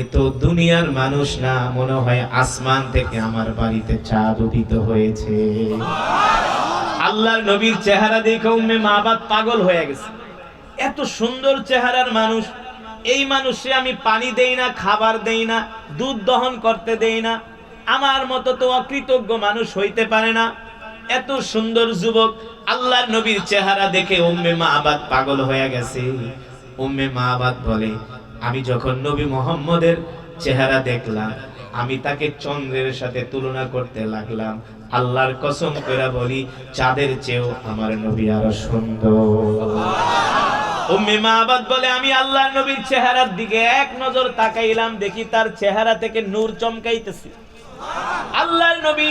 এ তো দুনিয়ার মানুষ না, মনে হয় আসমান থেকে আমার বাড়িতে চাঁদ উদিত হয়েছে। আল্লাহর নবীর চেহারা দেখে উম্মে মাবাদ পাগল হয়ে গেছে। এত সুন্দর চেহারার মানুষ, এই মানুষে আমি পানি দেই না, খাবার দেই না, দুধ দহন করতে দেই না, আমার মতো তো অকৃতজ্ঞ মানুষ হইতে পারে না। এত সুন্দর যুবক, আল্লাহর নবীর চেহারা দেখে উম্মে মা মাবাদ পাগল হয়ে গেছে। উম্মে মাবাদ বলে আমি যখন নবী মোহাম্মদের চেহারা দেখলাম আমি তাকে চন্দ্রের সাথে তুলনা করতে লাগলাম। আল্লাহর কসম করে বলি চাঁদের চেয়েও আমার নবী আরও সুন্দর। উম্মে মাবাদ বলে আমি আল্লাহর নবীর চেহারার দিকে এক নজর তাকাইলাম দেখি তার চেহারা থেকে নূর চমকাইতেছে। আল্লাহর নবী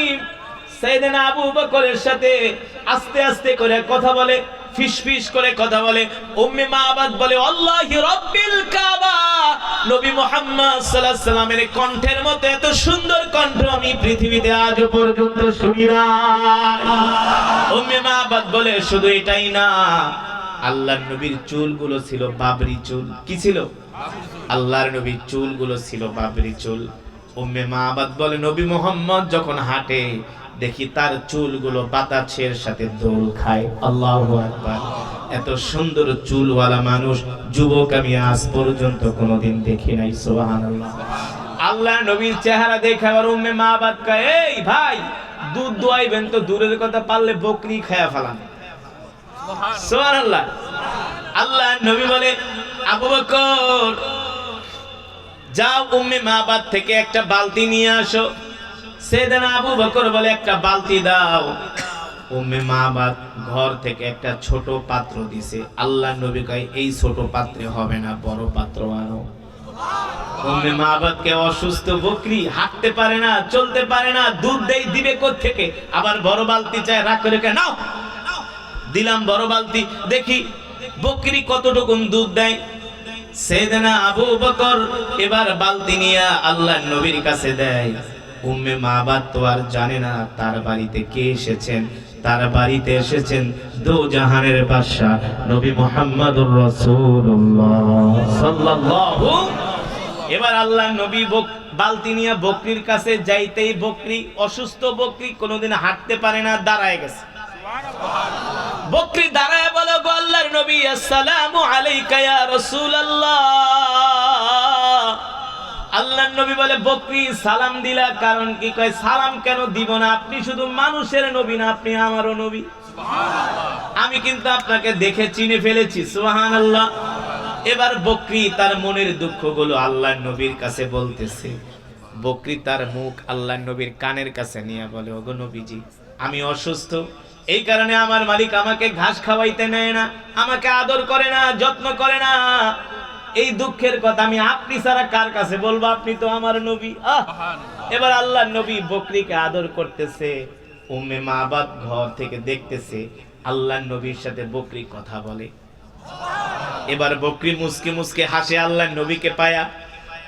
সাইয়েদনা আবু বকরের সাথে আস্তে আস্তে করে কথা বলে ফিসফিস করে কথা বলে। উম্মে মাবাদ বলে, আল্লাহি রাব্বিল কাবা। নবী মুহাম্মদ সাল্লাল্লাহু আলাইহি সাল্লামের কণ্ঠের মতো এত সুন্দর কণ্ঠ আমি পৃথিবীতে আজ পর্যন্ত শুনি না। উম্মে মাবাদ বলে, শুধু এটাই না, আল্লাহর নবীর চুলগুলো ছিল বাবরি চুল। কি ছিল? আল্লাহর নবীর চুলগুলো ছিল বাবরি চুল। উম্মে মাবাদ বলে, নবী মোহাম্মদ যখন হাঁটে দেখি তার চুলগুলো বাতাসের সাথে দোল খায়। আল্লাহু আকবার। এত সুন্দর চুলওয়ালা মানুষ যুবক আমি আজ পর্যন্ত কোনোদিন দেখি নাই সুবহানাল্লাহ। আল্লাহ নবীর চেহারা দেখে আবার উম্মে মাবাদ কয় এই ভাই দুধ দোয়াইবেন তো দূরের কথা পারলে বকরি খায়া ফেলান। সুবহানাল্লাহ। আল্লাহ নবী বলে আবু বকর যাও উম্মে মাবাদ থেকে একটা বালতি নিয়ে আসো। সেদিন আবু বকর বলে একটা বালতি দাও। উম্মে ঘর থেকে একটা ছোট পাত্র দিছে। আল্লাহ নবী কয়, এই ছোট পাত্রে হবে না, বড় পাত্র আনো। উম্মে অসুস্থ বকরি হাঁটতে পারে না, চলতে পারে না, দুধ দেই, দিবে থেকে আবার বড় বালতি চায়, রাগ করে কে নাও। দিলাম বড় বালতি, দেখি বকরি কতটুকু দুধ দেয়। সেদিনা আবু বকর এবার বালতি নিয়ে আল্লাহ নবীর কাছে দেয়। উম্মে মাবাদ তো আর জানে না তার বাড়িতে কে এসেছেন। তার বাড়িতে এসেছেন দো জাহানের বাদশা নবী মুহাম্মদুর রাসূলুল্লাহ। সাল্লাল্লাহু এবার আল্লাহ নবী বক বালতি নিয়ে বকরির কাছে যাইতেই বকরি অসুস্থ বকরি কোনোদিন হাঁটতে পারে না দাঁড়ায় গেছে। বকরি দাঁড়ায় বলো গো আল্লাহর নবী আসসালামু আলাইকা ইয়া রাসূলুল্লাহ। আল্লাহর নবী বলে বকরি সালাম দিলা কারণ কি? কয় সালাম কেন দিব না? আপনি শুধু মানুষের নবী না আপনি আমারও নবী। আমি কিন্তু আপনাকে দেখে চিনে ফেলেছি সুহান আল্লাহ এবার বকরি তার মনের দুঃখগুলো আল্লাহর নবীর কাছে বলতেছে। বকরি তার মুখ আল্লাহর নবীর কানের কাছে নিয়ে বলে ওগো নবীজি আমি অসুস্থ। এই কারণে আমার মালিক আমাকে ঘাস খাওয়াইতে নেয় না আমাকে আদর করে না যত্ন করে না। এই দুঃখের কথা আমি আপনি ছাড়া কার কাছে বলব? আপনি তো আমার নবী। আহ! এবার আল্লাহ নবী বকরিকে আদর করতেছে উম্মে মাবাদ ঘর থেকে দেখতেছে আল্লাহ নবীর সাথে বকরি কথা বলে। এবার বকরি মুসকে মুসকে হাসে আল্লাহ নবীকে পায়া।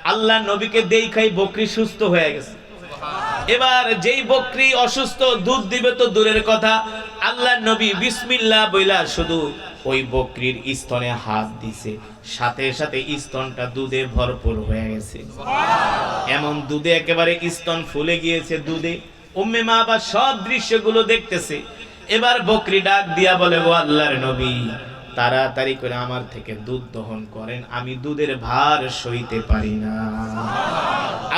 আল্লাহ নবীকে দেখাই বকরি সুস্থ হয়ে গেছে। এবার যেই বকরি অসুস্থ দুধ দিবে তো দূরের কথা। আল্লাহ নবী বিসমিল্লাহ বইলা শুধু ওই বকরির স্তনে হাত দিছে। সাথে সাথে স্তনটা দুধে ভরপুর হয়ে গেছে। এমন দুধে একেবারে স্তন ফুলে গিয়েছে দুধে। উম্মে মা আবার সব দৃশ্যগুলো দেখতেছে। এবার বকরি ডাক দিয়া বলে গো আল্লাহর নবী তাড়াতাড়ি করে আমার থেকে দুধ দহন করেন, আমি দুধের ভার সইতে পারি না।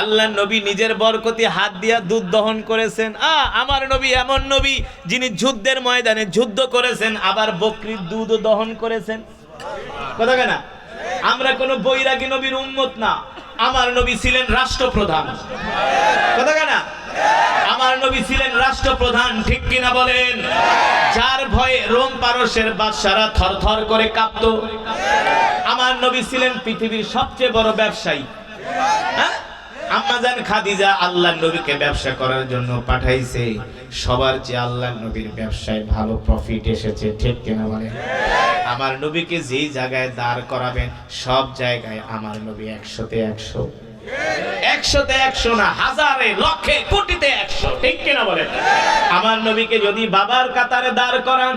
আল্লাহ নবী নিজের বরকতি হাত দিয়া দুধ দহন করেছেন। আ আমার নবী এমন নবী যিনি যুদ্ধের ময়দানে যুদ্ধ করেছেন, আবার বকরির দুধ দহন করেছেন। কথা কেনা আমরা কোনো বৈরাগী নবীর উন্মত না। আমার নবী ছিলেন রাষ্ট্রপ্রধান। কথা কেনা আমার নবী ছিলেন রাষ্ট্রপ্রধান, ঠিক কিনা বলেন? যার ভয়ে রোম পারস্যের বাদশারা থরথর করে কাঁপতো। আমার নবী ছিলেন পৃথিবীর সবচেয়ে বড় ব্যবসায়ী। হ্যাঁ? আম্মাজান খাদিজা আল্লাহ নবীকে ব্যবসা করার জন্য পাঠাইছে। সবার চেয়ে আল্লাহ নবীর ব্যবসায় ভালো প্রফিট এসেছে, ঠিক কিনা বলে আমার নবীকে যেই জায়গায় দাঁড় করাবেন, সব জায়গায় আমার নবী একশোতে একশো। একশোতে একশো না আমার নবীকে যদি বাবার কাতারে দাঁড় করান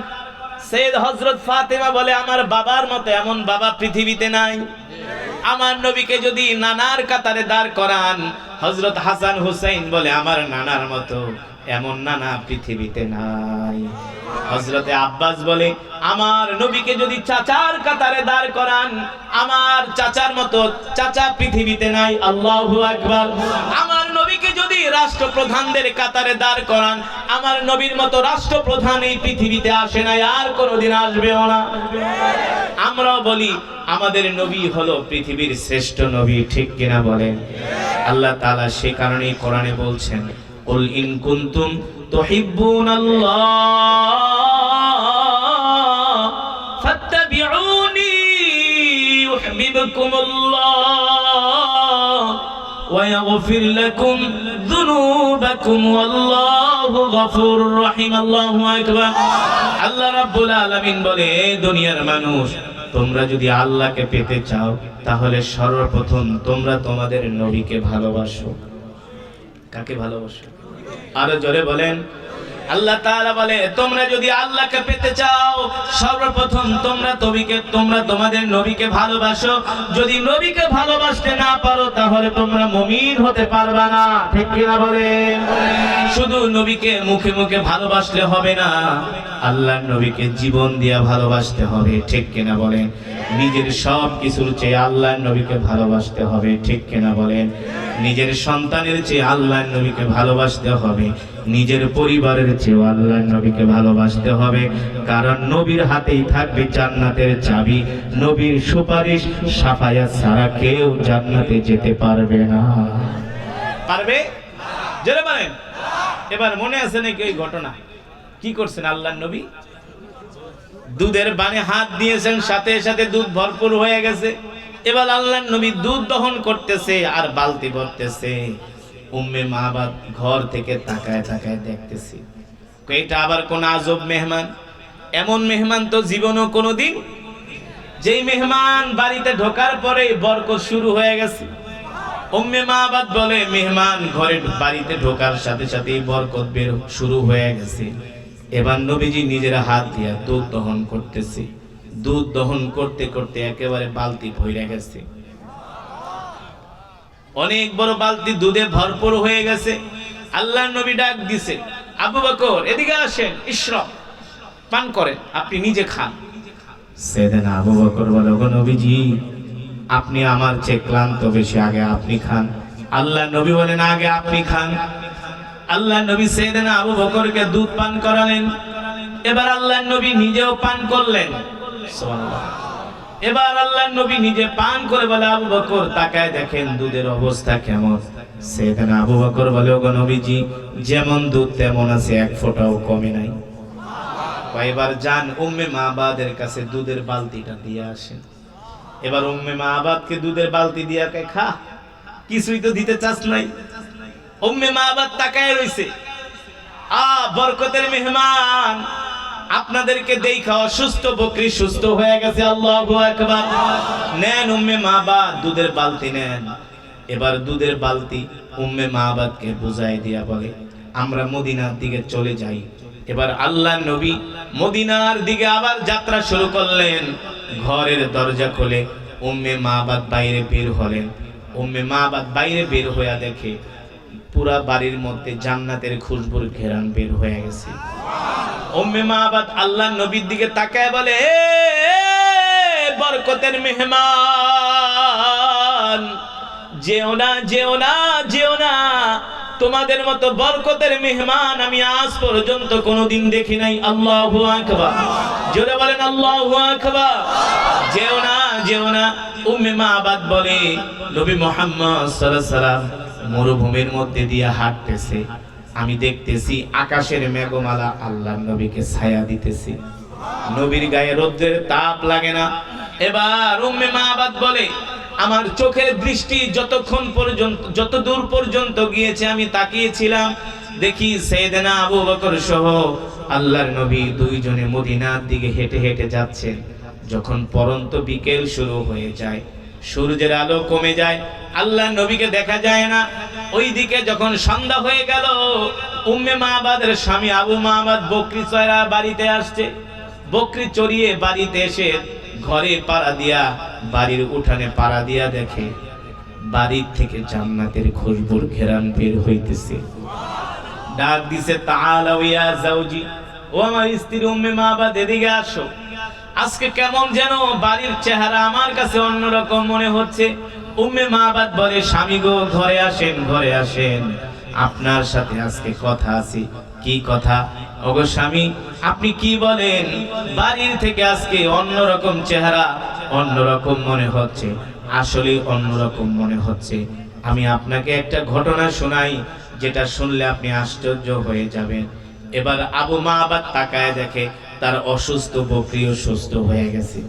হজরত ফাতেমা বলে, আমার বাবার মতো এমন বাবা পৃথিবীতে নাই। আমার নবীকে যদি নানার কাতারে দাঁড় করান হজরত হাসান হুসাইন বলে, আমার নানার মতো এমন নানা পৃথিবীতে নাই। হজরতে আব্বাস বলে, আমার নবীকে যদি চাচার কাতারে দাঁড় করান, আমার চাচার মতো চাচা পৃথিবীতে নাই, আল্লাহু আকবার। আমার নবীকে যদি রাষ্ট্রপ্রধানদের কাতারে দাঁড় করান, আমার নবীর মতো রাষ্ট্রপ্রধান এই পৃথিবীতে আসে নাই, আর কোনোদিন আসবেও না। আমরাও বলি, আমাদের নবী হলো পৃথিবীর শ্রেষ্ঠ নবী, ঠিক কিনা বলেন? আল্লাহ তাআলা সে কারণেই কোরআনে বলছেন কুল ইন কুনতুম তুহিব্বুনাল্লাহ ফাত্তাবিউনি ইউহিব্বুকুমুল্লাহ ويغفر لكم ذنوبكم والله غفور رحيم الله أكبر আল্লাহ রাব্বুল আলামিন বলে এই দুনিয়ার মানুষ তোমরা যদি আল্লাহকে পেতে চাও তাহলে সর্বপ্রথম তোমরা তোমাদের নবীকে ভালোবাসো কাকে ভালোবাসো আরও জোরে বলেন। আল্লাহ তাআলা বলে, তোমরা যদি আল্লাহকে পেতে চাও, সর্বপ্রথম তোমরা তবিকে, তোমরা তোমাদের নবীকে ভালোবাসো। যদি নবীকে ভালোবাসতে না পারো, তাহলে তোমরা মুমিন হতে পারবা না। ঠিক কিনা বলেন? শুধু নবীকে মুখে মুখে ভালোবাসলে হবে না, আল্লাহর নবীকে জীবন দিয়া ভালোবাসতে হবে। ঠিক কিনা বলেন? নিজের সব কিছুর চেয়ে আল্লাহর নবীকে ভালোবাসতে হবে। ঠিক কিনা বলেন? নিজের সন্তানের চেয়ে আল্লাহর নবীকে ভালোবাসতে হবে। নিজের পরিবারের চেয়েও আল্লাহর নবীকে ভালোবাসতে হবে। কারণ নবীর হাতেই থাকবে জান্নাতের চাবি। নবীর সুপারিশ সাফায়াত ছাড়া কেউ জান্নাতে যেতে পারবে না। পারবে? বলেন। এবার মনে আছে নাকি ওই ঘটনা? কি করছেন আল্লাহর নবী? দুধের বানে হাত দিয়েছেন, সাথে সাথে দুধ ভরপুর হয়ে গেছে। এবার আল্লাহর নবী দুধ দহন করতেছে আর বালতি ভরতেছে। উম্মে মাহবাদ ঘর থেকে তাকায় তাকায় দেখতেছি। এটা আবার কোন আজব মেহমান? এমন মেহমান তো জীবনও কোনোদিন যেই মেহমান বাড়িতে ঢোকার পরে বরকত শুরু হয়ে গেছে। উম্মে মাহবাদ বলে, মেহমান ঘরে বাড়িতে ঢোকার সাথে সাথে বরকত বের শুরু হয়ে গেছে। এবার নবীজি নিজের হাত দিয়া দুধ দহন করতেছে। দুধ দহন করতে করতে একেবারে বালতি ভরে গেছে। অনেক বড় বালতি দুধে ভরপুর হয়ে গেছে। আল্লাহ নবী ডাক দিছে আবু বকর এদিকে আসেন ইশরব পান করেন আপনি নিজে খান। সেদিন আবু বকর বলে নবীজি আপনি আমার চেয়ে ক্লান্ত বেশি আগে আপনি খান। আল্লাহ নবী বলেন আগে আপনি খান। আল্লাহ নবী সেদিন আবু বকরকে দুধ পান করালেন। এবার আল্লাহ নবী নিজেও পান করলেন। এবার আল্লাহ নবী নিজে পান করে বলে, আবু বকর, তাকায় দেখেন দুধের অবস্থা কেমন? সেদিন আবু বকর বলে, ওগো নবীজি, যেমন দুধ, তেমন আছে, এক কমে নাই। এবার যান উম্মে কাছে দুধের বালতিটা দিয়ে আসেন। এবার উম্মে মাহবাদকে দুধের বালতি দিয়া কে খা, কিছুই তো দিতে চাস নাই। উম্মে মাহবাদ তাকায় রইছে। আ, বরকতের মেহমান আপনাদেরকে দেখা অসুস্থ, বকরি সুস্থ হয়ে গেছে, আল্লাহু আকবার। নেন উম্মে মাহবাদ দুধের বালতি নেন। এবার দুধের বালতি উম্মে মাহবাদকে বুঝাই দিয়া বলে, আমরা মদিনার দিকে চলে যাই। এবার আল্লাহ নবী মদিনার দিকে আবার যাত্রা শুরু করলেন। ঘরের দরজা খুলে উম্মে মাহবাদ বাইরে বের হলেন। উম্মে মাহবাদ বাইরে বের হইয়া দেখে পুরা বাড়ির মধ্যে জান্নাতের খুশবুর ঘেরান বের হয়ে গেছে। উম্মে মাহবাদ আল্লাহ নবীর দিকে তাকায় বলে "এ, বরকতের মেহমান যেও না যেও না যেও না। তোমাদের মতো বরকতের মেহমান আমি আজ পর্যন্ত কোনোদিন দেখি নাই। আল্লাহু আকবার। জোরে বলেন আল্লাহু আকবার। যেও না যেও না। উম্মে মাহবাদ বলে নবী মুহাম্মদ সাল্লাল্লাহু আলাইহি সাল্লাম মরুভূমির মধ্যে দিয়ে হাঁটতেছে। আমি দেখতেছি আকাশের মেঘমালা আল্লাহর নবীকে ছায়া দিতেছি। নবীর গায়ে রৌদ্রের তাপ লাগে না। এবার উম্মে মাহবাদ বলে, আমার চোখের দৃষ্টি যতক্ষণ পর্যন্ত যত দূর পর্যন্ত গিয়েছে, আমি তাকিয়েছিলাম। দেখি সেদিনা আবু বকর সহ আল্লাহর নবী দুইজনে মদিনার দিকে হেঁটে হেঁটে যাচ্ছেন। যখন পরন্ত বিকেল শুরু হয়ে যায় সূর্যের আলো কমে যায় আল্লাহ নবীকে দেখা যায় না। ওইদিকে যখন সন্ধ্যা হয়ে গেল, উম্মে মাহবাদের স্বামী আবু মাহবাদ বকরি চয়রা বাড়িতে আসছে। বকরি চড়িয়ে বাড়িতে এসে ঘরে পাড়া দিয়া, বাড়ির উঠানে পাড়া দিয়া দেখে, বাড়ির থেকে জান্নাতের খুশবুর ঘেরান বের হইতেছে। ডাক দিছে জাওজি ও আমার স্ত্রী উম্মে মাবাদ এদিকে আসো। আজকে কেমন যেন বাড়ির চেহারা আমার কাছে অন্যরকম মনে হচ্ছে। উম্মে মাবাদ বলে, স্বামী গো, ঘরে আসেন ঘরে আসেন। আপনার সাথে আজকে কথা আছে। কি কথা? ওগো স্বামী, আপনি কি বলেন? বাড়ির থেকে আজকে অন্যরকম চেহারা, অন্যরকম মনে হচ্ছে। আসলে অন্যরকম মনে হচ্ছে। আমি আপনাকে একটা ঘটনা শোনাই, যেটা শুনলে আপনি আশ্চর্য হয়ে যাবেন। এবার আবু মা আবার তাকায় দেখে তার অসুস্থ বকরিও সুস্থ হয়ে গেছে।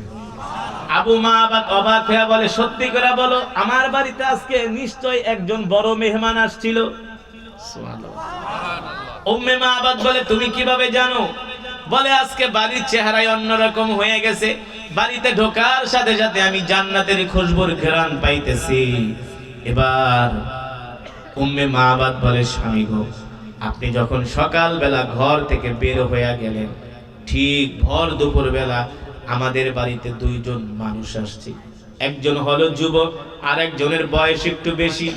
আবু মা আবার অবাক হয়ে বলে, সত্যি করে বলো, আমার বাড়িতে আজকে নিশ্চয় একজন বড় মেহমান আসছিল? উম্মে মা আবাদ বলে, তুমি কীভাবে জানো? বলে, আজকে বাড়ির চেহারায় অন্যরকম হয়ে গেছে। বাড়িতে ঢোকার সাথে সাথে আমি জান্নাতের খুশবুর ঘ্রাণ পাইতেছি। এবার উম্মে মা আবাদ বলে, স্বামী গো, আপনি যখন সকালবেলা ঘর থেকে বের হয়ে গেলেন ঠিক ভর দুপুর বেলা আমাদের বাড়িতে দুইজন মানুষ আসছে। একজন হলো যুবক আর একজনের বয়স একটু বেশি।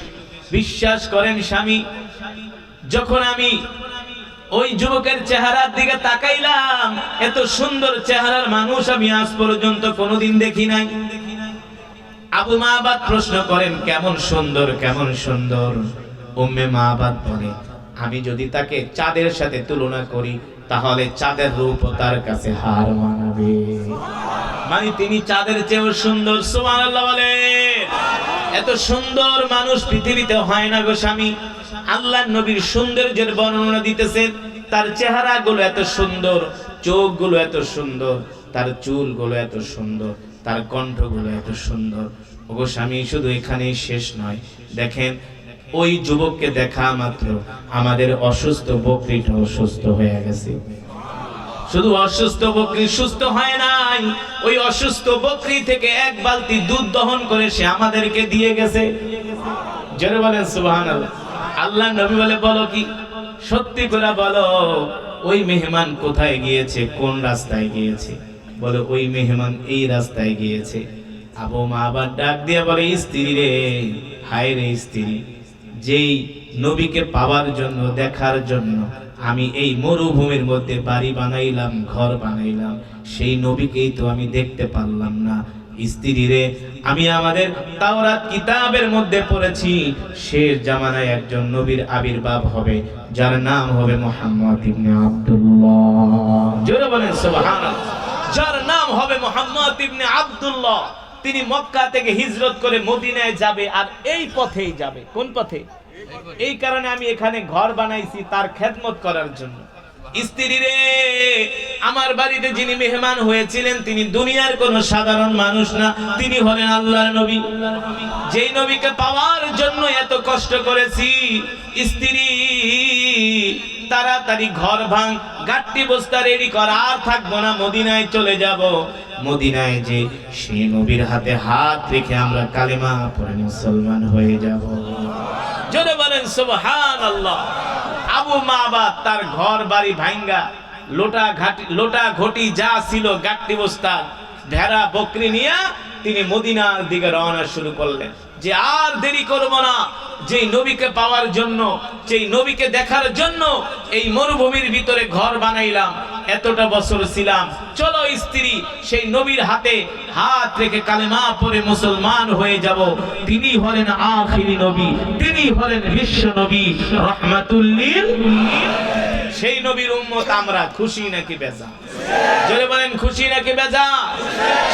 বিশ্বাস করেন স্বামী, যখন আমি ওই যুবকের চেহারার দিকে তাকাইলাম, এত সুন্দর চেহারার মানুষ আমি আজ পর্যন্ত কোনোদিন দেখি নাই। আবু মা মাহবাদ প্রশ্ন করেন, কেমন সুন্দর কেমন সুন্দর? উম্মে মাহবাদ বলে, আমি যদি তাকে চাঁদের সাথে তুলনা করি তাহলে চাঁদের রূপ তার কাছে হার মানাবে? মানে তিনি চাঁদের চেয়েও সুন্দর, সুবহানাল্লাহ বলে এত সুন্দর মানুষ পৃথিবীতে হয় না গো স্বামী। আল্লাহ নবীর সৌন্দর্যের বর্ণনা দিতেছেন, তার চেহারা গুলো এত সুন্দর চোখগুলো এত সুন্দর, তার চুলগুলো এত সুন্দর, তার কণ্ঠগুলো এত সুন্দর। ওগো স্বামী, শুধু এখানেই শেষ নয়, দেখেন ওই যুবককে দেখা মাত্র আমাদের অসুস্থ বকরিটা অসুস্থ হয়ে গেছে। শুধু অসুস্থ বকরি সুস্থ হয় নাই, ওই অসুস্থ বকরি থেকে এক বালতি দুধ দহন করে সে আমাদেরকে দিয়ে গেছে। জোরে বলেন, সুবহানাল্লাহ। আল্লাহ নবী বলে, বলো কি? সত্যি করে বলো, ওই মেহমান কোথায় গিয়েছে, কোন রাস্তায় গিয়েছে? বলে, ওই মেহমান এই রাস্তায় গিয়েছে। আবু মা আবার ডাক দিয়ে বলে, স্ত্রী রে, হায় রে স্ত্রী। যেই নবীকে পাওয়ার জন্য, দেখার জন্য আমি এই মরুভূমির মধ্যে বাড়ি বানাইলাম, ঘর বানাইলাম, সেই নবীকেই তো আমি দেখতে পারলাম না। স্ত্রী রে আমি আমাদের তাওরাত কিতাবের মধ্যে পড়েছি, শেষ জামানায় একজন নবীর আবির্ভাব হবে, যার নাম হবে মোহাম্মদ ইবনে আব্দুল্লাহ। জোরে বলেন সুবহানাল্লাহ। যার নাম হবে মোহাম্মদ ইবনে আব্দুল্লাহ। তিনি মক্কা থেকে হিজরত করে মদিনায় যাবে আর এই পথেই যাবে। কোন পথে? এই কারণে আমি এখানে ঘর বানাইছি তার খেদমত করার জন্য। স্ত্রী রে, আমার বাড়িতে যিনি মেহমান হয়েছিলেন, তিনি দুনিয়ার কোন সাধারণ মানুষ না। তিনি হলেন আল্লাহর নবী। যেই নবীকে পাওয়ার জন্য এত কষ্ট করেছি, স্ত্রী তাড়াতাড়ি ঘর ভাঙ, গাট্টি বস্তা রেডি কর, আর থাকব না, মদিনায় চলে যাব। মদিনায় যে সেই নবীর হাতে হাত রেখে আমরা কালেমা পড়ে মুসলমান হয়ে যাব। জোরে বলেন সুবহান আল্লাহ আবু মাবাদ তার ঘর বাড়ি ভাঙ্গা লোটা ঘাটি, লোটা ঘটি যা ছিল গাট্টি বস্তা, ভেড়া, বকরি নিয়ে তিনি মদিনার দিকে রওনা শুরু করলেন। যে আর দেরি করব না। যেই নবীকে পাওয়ার জন্য, যেই নবীকে দেখার জন্য এই মরুভূমির ভিতরে ঘর বানাইলাম, এতটা বছর ছিলাম। চলো স্ত্রী, সেই নবীর হাতে হাত রেখে কালেমা পরে মুসলমান হয়ে যাব। তিনি হলেন আখিরি নবী, তিনি হলেন বিশ্ব নবী। রহমাতুল্লিল সেই নবীর উম্মত আমরা খুশি নাকি বেজা জোরে বলেন খুশি নাকি বেজা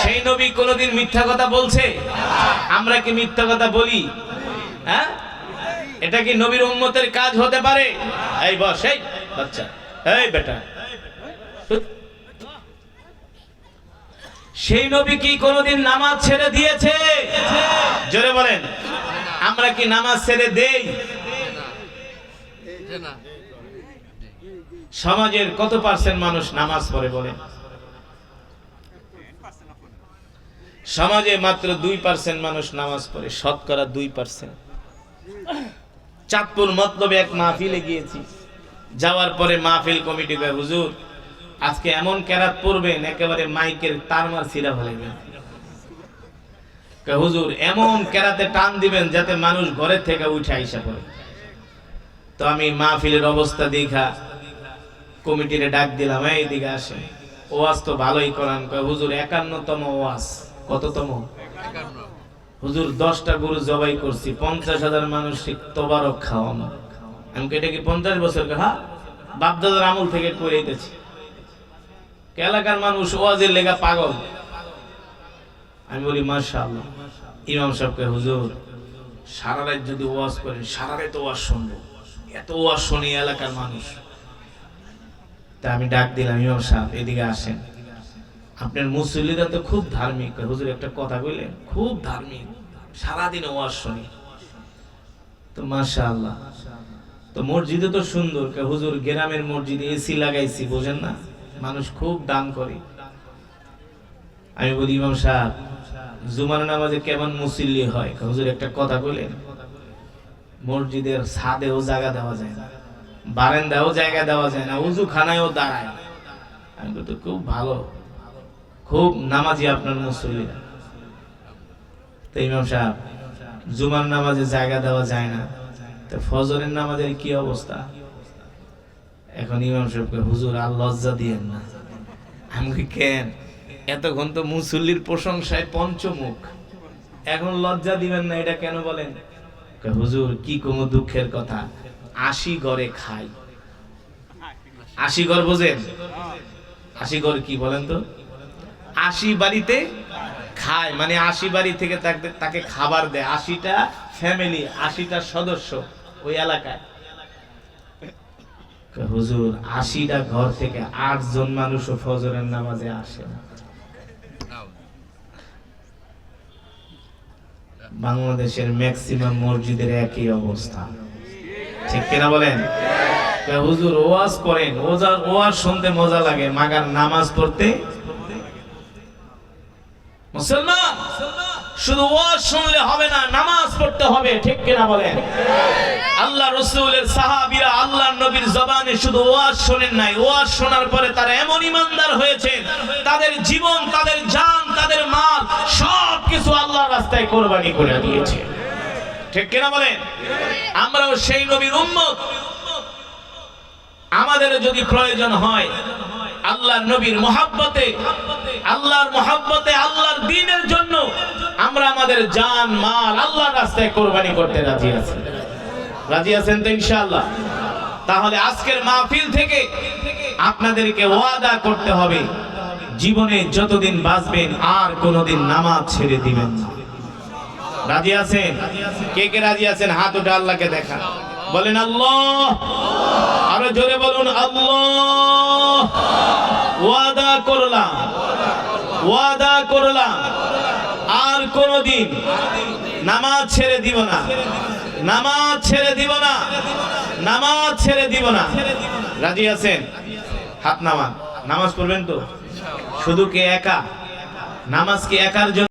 সেই নবী কোনোদিন মিথ্যা কথা বলছে আমরা কি মিথ্যা কথা বলি হ্যাঁ এটা কি নবীর উম্মতের কাজ হতে পারে এই বস এই বাচ্চা এই বেটা সেই নবী কি কোনোদিন নামাজ ছেড়ে দিয়েছে জোরে বলেন আমরা কি নামাজ ছেড়ে দেই সমাজের কত পার্সেন্ট মানুষ নামাজ পড়ে বলে? সমাজে মাত্র দুই পার্সেন্ট মানুষ নামাজ পড়ে, শতকরা দুই পার্সেন্ট। চাঁদপুর মতলবে এক মাহফিলে গিয়েছি। যাওয়ার পরে মাহফিল কমিটি কয়, হুজুর, আজকে এমন কেরাত পড়বেন, একেবারে মাইকের তারমার সিরা ফেলাইবেন হুজুর, এমন কেরাতে টান দিবেন যাতে মানুষ ঘরের থেকে উঠে আইসা পড়ে। তো আমি মাহফিলের অবস্থা দেখা কমিটিরে ডাক দিলাম এই দিকে আসে। ওয়াজ তো ভালোই করান কয় হুজুর একান্নতম ওয়াজ। কততম? হুজুর দশটা গরু জবাই করছি পঞ্চাশ হাজার মানুষ তোবারক খাওয়ানো। আমি কেটে কি পঞ্চাশ বছর হ্যাঁ বাপদাদার আমল থেকে করে দিতেছি। এলাকার মানুষ ওয়াজের লেগা পাগল? আমি বলি মাশাআল্লাহ। ইমাম সাহেবকে হুজুর সারা রাত যদি ওয়াজ করেন সারা রাত ওয়াজ শুনব। এত ওয়াজ শুনি এলাকার মানুষ। তা আমি ডাক দিলাম, ইমাম সাহেব, এদিকে আসেন। আপনার মুসল্লিরা তো খুব ধার্মিক। হুজুর, একটা কথা বললেন খুব ধার্মিক। সারাদিন ওয়াজ শুনি। তো মাশাআল্লাহ। তো মসজিদে তো সুন্দর। কে হুজুর, গ্রামের মসজিদে এসি লাগাইছি, বোঝেন না? মানুষ খুব দান করে। আমি বলি, ইমাম সাহেব, জুমার নামাজে কেমন মুসল্লি হয়? হুজুর, একটা কথা বললেন মসজিদের ছাদেও জায়গা দেওয়া যায় না। বারান্দাও জায়গা দেওয়া যায় না উজু খানায়ও দাঁড়ায় আমি বলি, তো খুব ভালো। খুব নামাজি আপনার মুসল্লিরা। তো ইমাম সাহেব জুমার নামাজে জায়গা দেওয়া যায় না। তো ফজরের নামাজের কি অবস্থা? এখন ইমাম সাহেবকে হুজুর আর লজ্জা দিয়েন না। আমি কেন? এতক্ষণ তো মুসল্লির প্রশংসায় পঞ্চমুখ। এখন লজ্জা দিবেন না এটা কেন বলেন? হুজুর কি কোনো দুঃখের কথা? আশি ঘরে খাই। আশি ঘর বোঝেন? আশি ঘর কি বলেন তো? আশি বাড়িতে খায় মানে আশি বাড়ি থেকে তাকে খাবার দেয়। আশিটা ফ্যামিলি আশিটা সদস্য ওই এলাকায়। হুজুর, আশিটা ঘর থেকে আট জন মানুষও ফজরের নামাজে আসে না। বাংলাদেশের ম্যাক্সিমাম মসজিদের একই অবস্থা। ঠিক কিনা বলেন? হুজুর ওয়াজ করেন ওয়াজ ওয়াজ শুনতে মজা লাগে, মাগার নামাজ পড়তে মুসলমান, শুধু ওয়াজ শুনলে হবে না, নামাজ পড়তে হবে, ঠিক কিনা বলেন? আল্লাহ রসুলের সাহাবীরা আল্লাহ নবীর জবানে শুধু ওয়াজ শোনেন নাই, ওয়াজ শোনার পরে তারা এমন ইমানদার হয়েছেন তাদের জীবন, তাদের জান, তাদের মাল সব কিছু আল্লাহর রাস্তায় কোরবানি করে দিয়েছে। ঠিক কিনা বলেন? আমরাও সেই নবীর উম্মত। আমাদের যদি প্রয়োজন হয়, আল্লাহর নবীর মহাব্বতে, আল্লাহর মহাব্বতে, আল্লাহর দিনের জন্য আমরা আমাদের জান, মাল আল্লাহর রাস্তায় কোরবানি করতে রাজি আছি। রাজি আছেন তো ইনশাআল্লাহ? তাহলে আজকের মাহফিল থেকে আপনাদেরকে ওয়াদা করতে হবে, জীবনে যতদিন বাঁচবেন আর কোনোদিন নামাজ ছেড়ে দিবেন না। রাজি আছেন? কে কে রাজি আছেন? হাত উঠে আল্লাহকে দেখা বলেন, আল্লাহ। আরও জোরে বলুন, আল্লাহ। ওয়াদা করলাম। ওয়াদা করলাম। আর কোনদিন নামাজ ছেড়ে দিব না। নামাজ ছেড়ে দিব না। নামাজ ছেড়ে দিব না। রাজি আছেন? হাত নামান। নামাজ পড়বেন তো? শুধু কে একা? নামাজ কি একার জন্য?